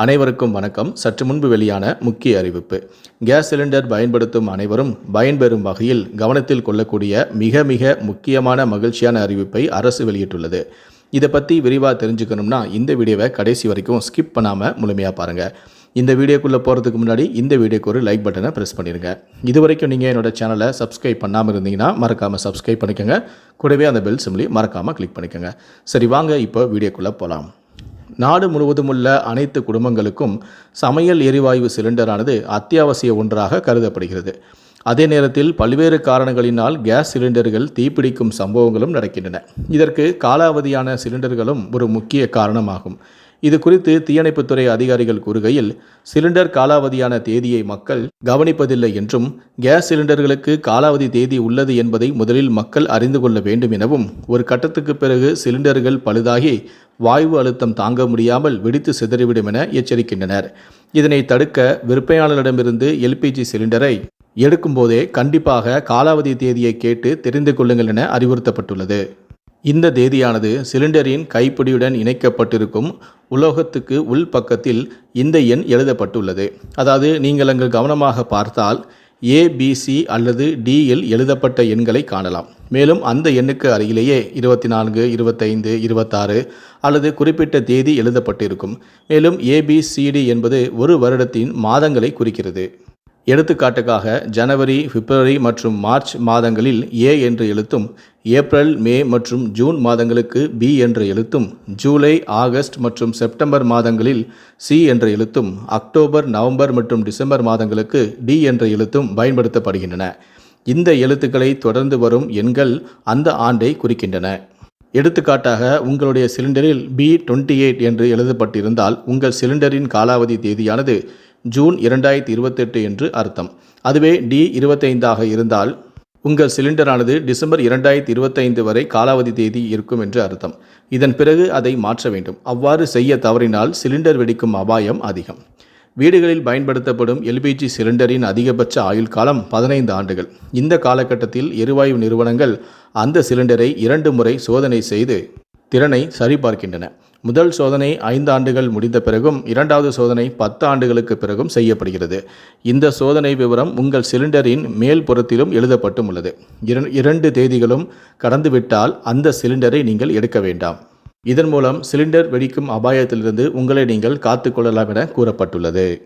அனைவருக்கும் வணக்கம். சற்று முன்பு வெளியான முக்கிய அறிவிப்பு. கேஸ் சிலிண்டர் பயன்படுத்தும் அனைவரும் பயன்பெறும் வகையில் கவனத்தில் கொள்ளக்கூடிய மிக மிக முக்கியமான மகிழ்ச்சியான அறிவிப்பை அரசு வெளியிட்டுள்ளது. இதை பற்றி விரிவாக தெரிஞ்சுக்கணும்னா இந்த வீடியோவை கடைசி வரைக்கும் ஸ்கிப் பண்ணாமல் முழுமையாக பாருங்கள் இந்த வீடியோக்குள்ளே போகிறதுக்கு முன்னாடி இந்த வீடியோக்கு ஒரு லைக் பட்டனை ப்ரெஸ் பண்ணிடுங்க. இது வரைக்கும் நீங்கள் என்னோட சேனலை சப்ஸ்கிரைப் பண்ணாமல் இருந்தீங்கன்னா மறக்காமல் சப்ஸ்கிரைப் பண்ணிக்கோங்க. கூடவே அந்த பெல் சிம்லி மறக்காமல் கிளிக் பண்ணிக்கோங்க. சரி வாங்க இப்போ வீடியோக்குள்ளே போகலாம் நாடு முழுவதும் உள்ள அனைத்து குடும்பங்களுக்கும் சமையல் எரிவாயு சிலிண்டரானது அத்தியாவசிய ஒன்றாக கருதப்படுகிறது. அதே நேரத்தில் பல்வேறு காரணங்களினால் கேஸ் சிலிண்டர்கள் தீப்பிடிக்கும் சம்பவங்களும் நடக்கின்றன. இதற்கு காலாவதியான சிலிண்டர்களும் ஒரு முக்கிய காரணமாகும். இது குறித்து தீயணைப்புத்துறை அதிகாரிகள் கூறுகையில் சிலிண்டர் காலாவதியான தேதியை மக்கள் கவனிப்பதில்லை என்றும் கேஸ் சிலிண்டர்களுக்கு காலாவதி தேதி உள்ளது என்பதை முதலில் மக்கள் அறிந்து கொள்ள வேண்டும் எனவும் ஒரு கட்டத்துக்கு பிறகு சிலிண்டர்கள் பழுதாகி வாயு அழுத்தம் தாங்க முடியாமல் வெடித்து சிதறிவிடும் என எச்சரிக்கின்றனர். இதனை தடுக்க விற்பனையாளரிடமிருந்து எல்பிஜி சிலிண்டரை எடுக்கும்போதே கண்டிப்பாக காலாவதி தேதியை கேட்டு தெரிந்து கொள்ளுங்கள் என அறிவுறுத்தப்பட்டுள்ளது. இந்த தேதியானது சிலிண்டரின் கைப்பிடியுடன் இணைக்கப்பட்டிருக்கும் உலோகத்துக்கு உள் பக்கத்தில் இந்த எண் எழுதப்பட்டுள்ளது. அதாவது நீங்கள் அங்கு கவனமாக பார்த்தால் ஏபிசி அல்லது டியில் எழுதப்பட்ட எண்களை காணலாம். மேலும் அந்த எண்ணுக்கு அருகிலேயே இருபத்தி நான்கு இருபத்தைந்து இருபத்தாறு அல்லது குறிப்பிட்ட தேதி எழுதப்பட்டிருக்கும். மேலும் ஏபிசிடி என்பது ஒரு வருடத்தின் மாதங்களை குறிக்கிறது. எடுத்துக்காட்டுக்காக ஜனவரி பிப்ரவரி மற்றும் மார்ச் மாதங்களில் ஏ என்ற எழுத்தும் ஏப்ரல் மே மற்றும் ஜூன் மாதங்களுக்கு பி என்ற எழுத்தும் ஜூலை ஆகஸ்ட் மற்றும் செப்டம்பர் மாதங்களில் சி என்ற எழுத்தும் அக்டோபர் நவம்பர் மற்றும் டிசம்பர் மாதங்களுக்கு டி என்ற எழுத்தும் பயன்படுத்தப்படுகின்றன. இந்த எழுத்துக்களை தொடர்ந்து வரும் எண்கள் அந்த ஆண்டை குறிக்கின்றன. எடுத்துக்காட்டாக உங்களுடைய சிலிண்டரில் பி டுவெண்ட்டி எயிட் என்று எழுதப்பட்டிருந்தால் உங்கள் சிலிண்டரின் காலாவதி தேதியானது ஜூன் இரண்டாயிரத்தி இருபத்தெட்டு என்று அர்த்தம். அதுவே டி இருபத்தைந்தாக இருந்தால் உங்கள் சிலிண்டரானது டிசம்பர் இரண்டாயிரத்தி இருபத்தைந்து வரை காலாவதி தேதி இருக்கும் என்று அர்த்தம். இதன் பிறகு அதை மாற்ற வேண்டும். அவ்வாறு செய்ய தவறினால் சிலிண்டர் வெடிக்கும் அபாயம் அதிகம். வீடுகளில் பயன்படுத்தப்படும் எல்பிஜி சிலிண்டரின் அதிகபட்ச ஆயுள் காலம் பதினைந்து ஆண்டுகள். இந்த காலகட்டத்தில் எரிவாயு நிறுவனங்கள் அந்த சிலிண்டரை இரண்டு முறை சோதனை செய்து திறனை சரிபார்க்கின்றன. முதல் சோதனை ஐந்து ஆண்டுகள் முடிந்த பிறகும் இரண்டாவது சோதனை பத்து ஆண்டுகளுக்கு பிறகும் செய்யப்படுகிறது. இந்த சோதனை விவரம் உங்கள் சிலிண்டரின் மேல் புறத்திலும் எழுதப்பட்டும் உள்ளது. இரண்- இரண்டு தேதிகளும் கடந்துவிட்டால் அந்த சிலிண்டரை நீங்கள் எடுக்க வேண்டாம். இதன் மூலம் சிலிண்டர் வெடிக்கும் அபாயத்திலிருந்து உங்களை நீங்கள் காத்துக்கொள்ளலாம் என கூறப்பட்டுள்ளது.